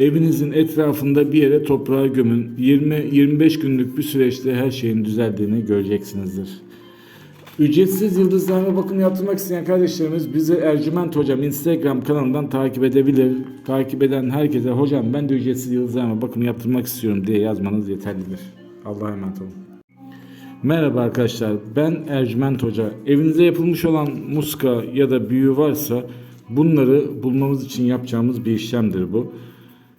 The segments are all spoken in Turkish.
Evinizin etrafında bir yere toprağa gömün. 20-25 günlük bir süreçte her şeyin düzeldiğini göreceksinizdir. Ücretsiz yıldızlarına bakım yaptırmak isteyen kardeşlerimiz bizi Ercüment Hocam Instagram kanalından takip edebilir. Takip eden herkese hocam ben de ücretsiz yıldızlarına bakım yaptırmak istiyorum diye yazmanız yeterlidir. Allah'a emanet olun. Merhaba arkadaşlar ben Ercüment Hoca. Evinize yapılmış olan muska ya da büyü varsa bunları bulmamız için yapacağımız bir işlemdir bu.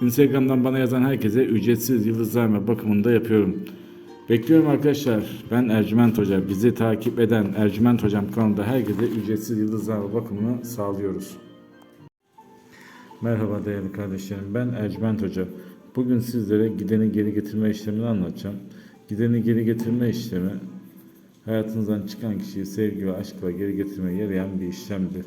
Instagram'dan bana yazan herkese ücretsiz yıldızlama bakımını da yapıyorum. Bekliyorum arkadaşlar. Ben Ercüment Hoca. Bizi takip eden Ercüment Hocam kanalında herkese ücretsiz yıldızlama bakımını sağlıyoruz. Merhaba değerli kardeşlerim. Ben Ercüment Hoca. Bugün sizlere gideni geri getirme işlemini anlatacağım. Gideni geri getirme işlemi hayatınızdan çıkan kişiyi sevgi ve aşkla geri getirmeye yarayan bir işlemdir.